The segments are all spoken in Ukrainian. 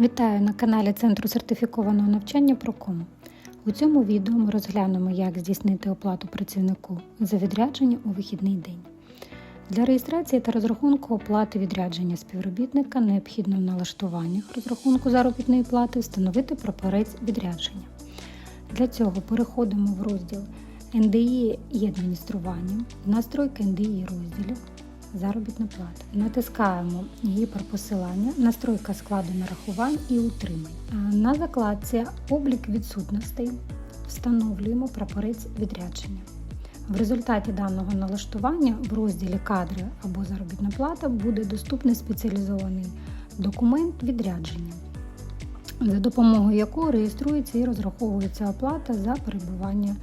Вітаю на каналі Центру сертифікованого навчання Прокому. У цьому відео ми розглянемо, як здійснити оплату працівнику за відрядження у вихідний день. Для реєстрації та розрахунку оплати відрядження співробітника необхідно в налаштуваннях розрахунку заробітної плати встановити прапорець відрядження. Для цього переходимо в розділ НДІ і адміністрування, настройки НДІ розділів, заробітна плата. Натискаємо гіперпосилання, настройка складу нарахувань і утримань. На закладці облік відсутностей встановлюємо прапорець відрядження. В результаті даного налаштування в розділі Кадри або заробітна плата буде доступний спеціалізований документ відрядження, за допомогою якого реєструється і розраховується оплата за перебування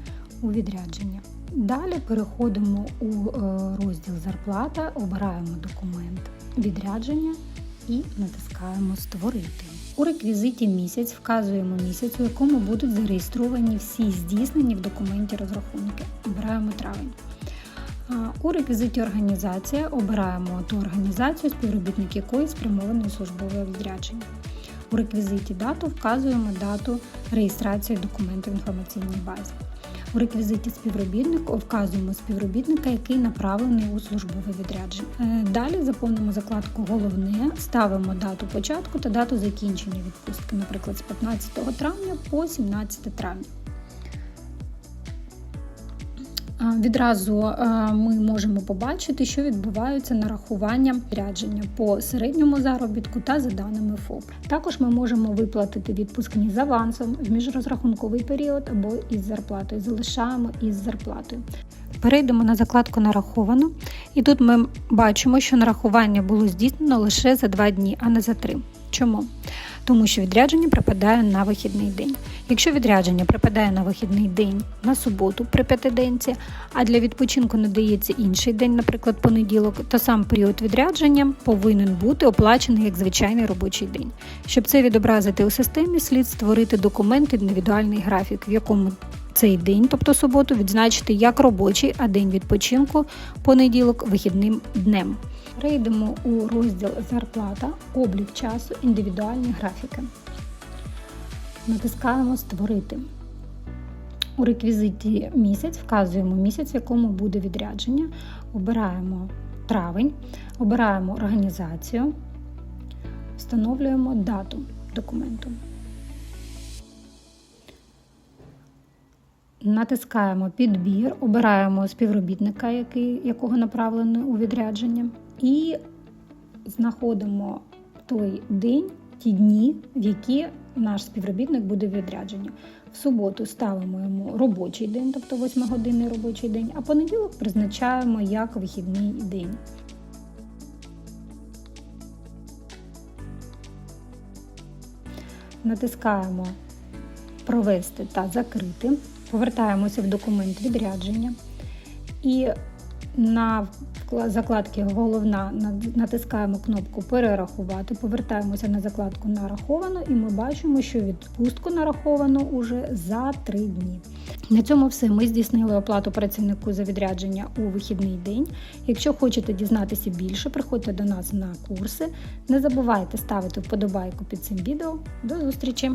у відрядження. Далі переходимо у е, розділ Зарплата, обираємо документ відрядження і натискаємо Створити. У реквізиті місяць вказуємо місяць, у якому будуть зареєстровані всі здійснені в документі розрахунки. Обираємо травень. У реквізиті організація обираємо ту організацію, співробітник якої спрямований службове відрядження. У реквізиті дату вказуємо дату реєстрації документів в інформаційній базі. У реквізиті співробітник вказуємо співробітника, який направлений у службове відрядження. Е, Далі заповнимо закладку Головне, ставимо дату початку та дату закінчення відпустки, наприклад, з 15 травня по 17 травня. Відразу е, ми можемо побачити, що відбуваються нарахування відрядження по середньому заробітку та за даними ФОП. Також ми можемо виплатити відпускні з авансом в міжрозрахунковий період або із зарплатою. Залишаємо із зарплатою. Перейдемо на закладку нараховано, і тут ми бачимо, що нарахування було здійснено лише за 2 дні, а не за 3. Чому? Тому що відрядження припадає на вихідний день. Якщо відрядження припадає на вихідний день на суботу при п'ятиденці, а для відпочинку надається інший день, наприклад, понеділок, то сам період відрядження повинен бути оплачений як звичайний робочий день. Щоб це відобразити у системі, слід створити документ індивідуальний графік, в якому цей день, тобто суботу, відзначити як робочий, а день відпочинку понеділок вихідним днем. Перейдемо у розділ Зарплата, облік часу, індивідуальні графіки. Натискаємо Створити. У реквізиті місяць вказуємо місяць, в якому буде відрядження. Обираємо травень, обираємо організацію, встановлюємо дату документу. Натискаємо підбір, обираємо співробітника, який, якого направлено у відрядження, і знаходимо той день, ті дні, в які наш співробітник буде відрядження. В суботу ставимо йому робочий день, тобто 8-годинний робочий день, а понеділок призначаємо як вихідний день. Натискаємо Провести та закрити. Повертаємося в документ відрядження і на закладці Головна натискаємо кнопку Перерахувати, повертаємося на закладку Нараховано, і ми бачимо, що відпустку нараховано уже за 3 дні. На цьому все. Ми здійснили оплату працівнику за відрядження у вихідний день. Якщо хочете дізнатися більше, приходьте до нас на курси. Не забувайте ставити вподобайку під цим відео. До зустрічі!